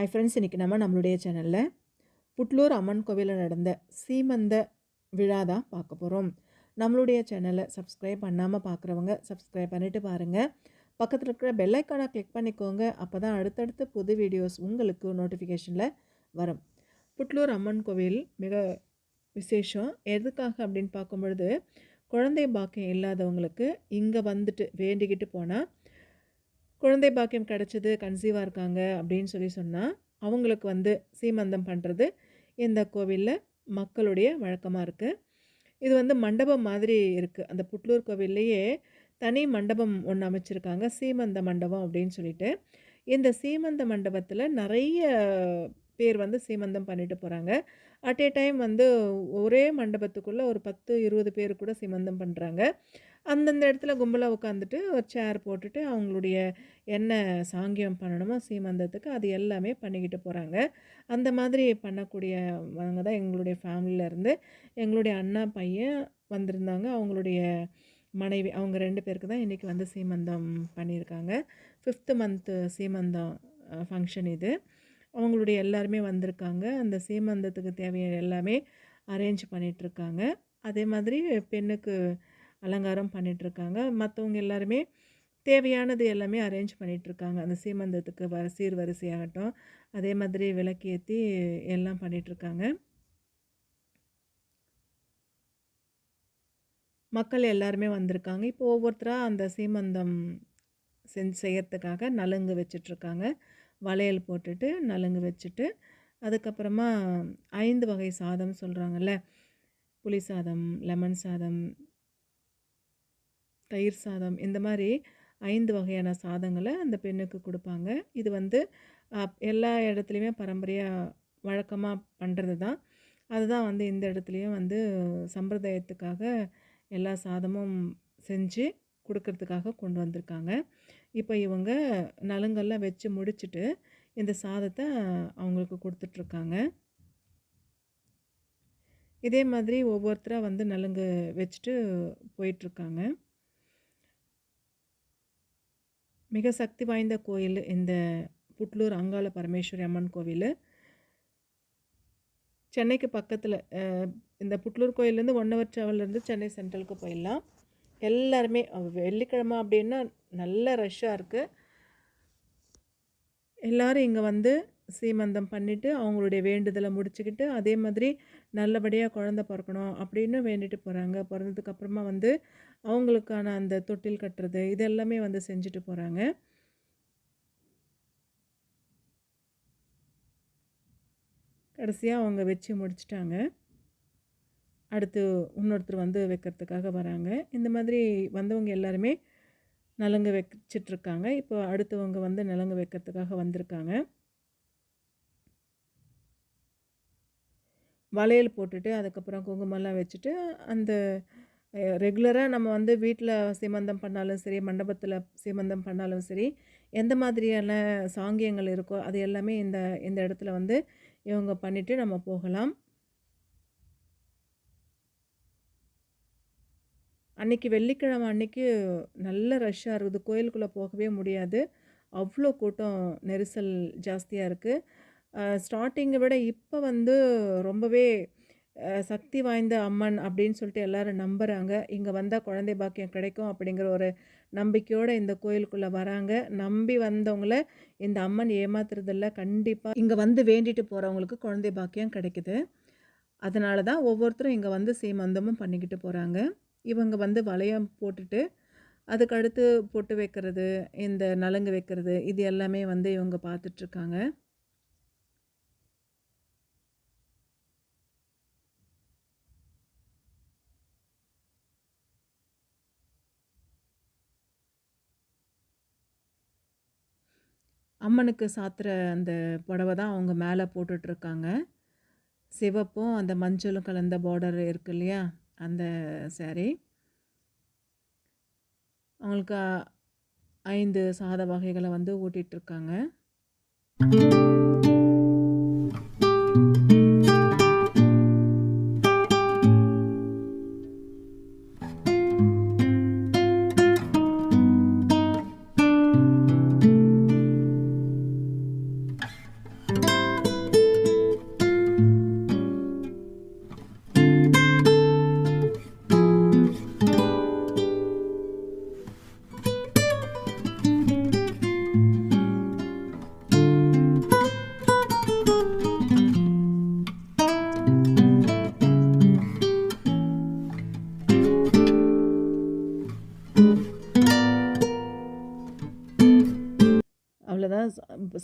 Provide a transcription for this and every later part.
ஐ friends இன்றைக்கி நம்ம நம்மளுடைய சேனலில் புட்லூர் அம்மன் கோவிலில் நடந்த சீமந்த விழா தான் பார்க்க போகிறோம் நம்மளுடைய சேனலை சப்ஸ்கிரைப் பண்ணாமல் பார்க்குறவங்க சப்ஸ்கிரைப் பண்ணிவிட்டு பாருங்கள் பக்கத்தில் இருக்கிற பெல்லைக்கானை கிளிக் பண்ணிக்கோங்க. அப்போ தான் அடுத்தடுத்து புது வீடியோஸ் உங்களுக்கு நோட்டிஃபிகேஷனில் வரும். புட்லூர் அம்மன் கோவில் மிக விசேஷம். எதுக்காக அப்படின்னு பார்க்கும் பொழுது குழந்தை பாக்கியம் இல்லாதவங்களுக்கு இங்கே வந்துட்டு வேண்டிக்கிட்டு போனால் குழந்தை பாக்கியம் கிடச்சிது கன்சீவாக இருக்காங்க அப்படின்னு சொல்லி சொன்னால் அவங்களுக்கு வந்து சீமந்தம் பண்ணுறது இந்த கோவிலில் மக்களுடைய வழக்கமாக இருக்குது இது வந்து மண்டபம் மாதிரி இருக்குது அந்த புட்லூர் கோவில்லையே தனி மண்டபம் ஒன்று அமைச்சிருக்காங்க. சீமந்த மண்டபம் அப்படின்னு சொல்லிட்டு. இந்த சீமந்த மண்டபத்தில் நிறைய பேர் வந்து சீமந்தம் பண்ணிட்டு போகிறாங்க அட் ஏ டைம் வந்து ஒரே மண்டபத்துக்குள்ளே ஒரு பத்து இருபது பேர் கூட சீமந்தம் பண்ணுறாங்க அந்தந்த இடத்துல கும்பலாக உட்காந்துட்டு ஒரு சேர் போட்டுட்டு அவங்களுடைய என்ன சாங்கியம் பண்ணணுமோ சீமந்தத்துக்கு அது எல்லாமே பண்ணிக்கிட்டு போகிறாங்க அந்த மாதிரி பண்ணக்கூடியவங்க தான் எங்களுடைய ஃபேமிலியிலேருந்து எங்களுடைய அண்ணா பையன் வந்திருந்தாங்க. அவங்களுடைய மனைவி அவங்க ரெண்டு பேருக்கு தான் இன்றைக்கி வந்து சீமந்தம் பண்ணியிருக்காங்க. ஃபிஃப்த்து மந்த்து சீமந்தம் ஃபங்க்ஷன் இது. அவங்களுடைய எல்லாருமே வந்திருக்காங்க. அந்த சீமந்தத்துக்கு தேவையான எல்லாமே அரேஞ்ச் பண்ணிகிட்ருக்காங்க அதே மாதிரி பெண்ணுக்கு அலங்காரம் பண்ணிகிட்ருக்காங்க மற்றவங்க எல்லாருமே தேவையானது எல்லாமே அரேஞ்ச் பண்ணிகிட்ருக்காங்க அந்த சீமந்தத்துக்கு வர சீர்வரிசையாகட்டும் அதே மாதிரி விளக்கேற்றி எல்லாம் பண்ணிகிட்ருக்காங்க மக்கள் எல்லாருமே வந்திருக்காங்க. இப்போ ஒவ்வொருத்தராக அந்த சீமந்தம் செஞ்சு செய்யறதுக்காக நலுங்கு வச்சிட்ருக்காங்க வளையல் போட்டுட்டு நலுங்கு வச்சுட்டு அதுக்கப்புறமா ஐந்து வகை சாதம் சொல்கிறாங்கல்ல புளி சாதம் லெமன் சாதம் தயிர் சாதம் இந்த மாதிரி ஐந்து வகையான சாதங்களை அந்த பெண்ணுக்கு கொடுப்பாங்க. இது வந்து எல்லா இடத்துலையுமே பரம்பரையாக வழக்கமாக பண்ணுறது தான். அதுதான் வந்து இந்த இடத்துலையும் வந்து சம்பிரதாயத்துக்காக எல்லா சாதமும் செஞ்சு கொடுக்கறதுக்காக கொண்டு வந்திருக்காங்க. இப்போ இவங்க நலுங்கெல்லாம் வச்சு முடிச்சுட்டு இந்த சாதத்தை அவங்களுக்கு கொடுத்துட்ருக்காங்க. இதே மாதிரி ஒவ்வொருத்தராக வந்து நலுங்கு வச்சுட்டு போயிட்டுருக்காங்க மிக சக்தி வாய்ந்த கோயில் இந்த புட்லூர் அங்காள பரமேஸ்வரி அம்மன் கோவில். சென்னைக்கு பக்கத்தில் இந்த புட்லூர் கோயிலேருந்து ஒன் ஹவர் ட்ராவல்லேருந்து சென்னை சென்ட்ரலுக்கு போயிடலாம். எல்லாருமே வெள்ளிக்கிழமை அப்படின்னா நல்ல ரஷ்ஷாக இருக்குது எல்லோரும் இங்கே வந்து சீமந்தம் பண்ணிவிட்டு அவங்களுடைய வேண்டுதலை முடிச்சுக்கிட்டு அதே மாதிரி நல்லபடியாக குழந்த பிறக்கணும் அப்படின்னு வேண்டிட்டு போகிறாங்க பிறந்ததுக்கப்புறமா வந்து அவங்களுக்கான அந்த தொட்டில் கட்டுறது இதெல்லாமே வந்து செஞ்சுட்டு போகிறாங்க கடைசியாக அவங்க வச்சு முடிச்சிட்டாங்க. அடுத்து இன்னொருத்தர் வந்து வைக்கிறதுக்காக வராங்க. இந்த மாதிரி வந்தவங்க எல்லாருமே நலங்கு வச்சிட்ருக்காங்க. இப்போ அடுத்தவங்க வந்து நலங்கு வைக்கிறதுக்காக வந்திருக்காங்க. வளையல் போட்டுட்டு அதுக்கப்புறம் குங்குமம்லாம் வச்சுட்டு அந்த ரெகுலராக நம்ம வந்து வீட்டில் சீமந்தம் பண்ணாலும் சரி மண்டபத்தில் சீமந்தம் பண்ணாலும் சரி எந்த மாதிரியான சாங்கியங்கள் இருக்கோ அது எல்லாமே இந்த இந்த இடத்துல வந்து இவங்க பண்ணிவிட்டு நம்ம போகலாம். அன்றைக்கி வெள்ளிக்கிழமை அன்றைக்கி நல்ல ரஷ்ஷாக இருக்குது. கோயிலுக்குள்ளே போகவே முடியாது. அவ்வளோ கூட்டம் நெரிசல் ஜாஸ்தியாக இருக்குது ஸ்டார்டிங்கை விட இப்போ வந்து ரொம்பவே சக்தி வாய்ந்த அம்மன் அப்படின்னு சொல்லிட்டு எல்லோரும் நம்புகிறாங்க இங்கே வந்தால் குழந்தை பாக்கியம் கிடைக்கும் அப்படிங்கிற ஒரு நம்பிக்கையோடு இந்த கோயிலுக்குள்ளே வராங்க. நம்பி வந்தவங்கள இந்த அம்மன் ஏமாத்துறதில்ல. கண்டிப்பாக இங்கே வந்து வேண்டிட்டு போகிறவங்களுக்கு குழந்தை பாக்கியம் கிடைக்குது. அதனால தான் ஒவ்வொருத்தரும் இங்கே வந்து சீமந்தமும் பண்ணிக்கிட்டு போகிறாங்க இவங்க வந்து வளையம் போட்டுட்டு அதுக்கடுத்து பொட்டு வைக்கிறது இந்த நலங்கு வைக்கிறது இது எல்லாமே வந்து இவங்க பார்த்துட்ருக்காங்க. அம்மனுக்கு சாத்துற அந்த புடவை தான் அவங்க மேலே போட்டுட்ருக்காங்க. சிவப்பும் அந்த மஞ்சளும் கலந்த பார்டர் இருக்கு இல்லையா? அந்த சேரீ அவங்களுக்கு ஐந்து சாத வகைகளை வந்து ஊட்டிகிட்ருக்காங்க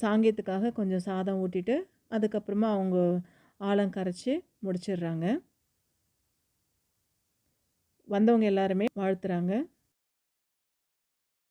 சாங்கியத்துக்காக கொஞ்சம் சாதம் ஊட்டிட்டு அதுக்கப்புறமா அவங்க ஆழம் கரைச்சி முடிச்சிடுறாங்க. வந்தவங்க எல்லாருமே வாழ்த்துறாங்க.